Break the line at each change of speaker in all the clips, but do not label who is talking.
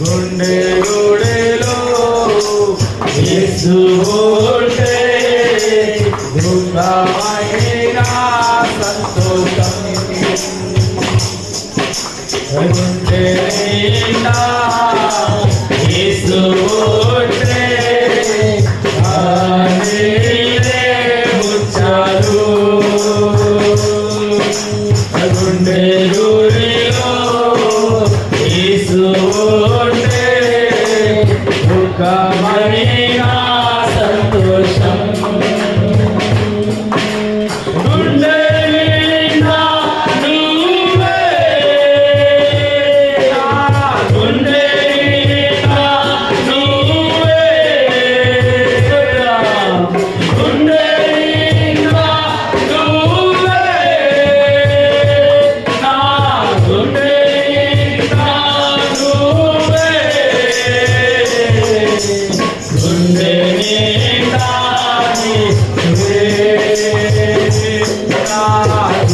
గుండె గుడెలో యేసు ఉంటే గుండమైన సంతోషం. గుండె నిండా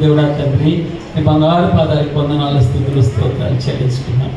దేవుడా తండ్రి నీ బంగారు పాదాలకు వందనాల స్థితులు స్తోత్రాలు చెల్లించుకున్నాం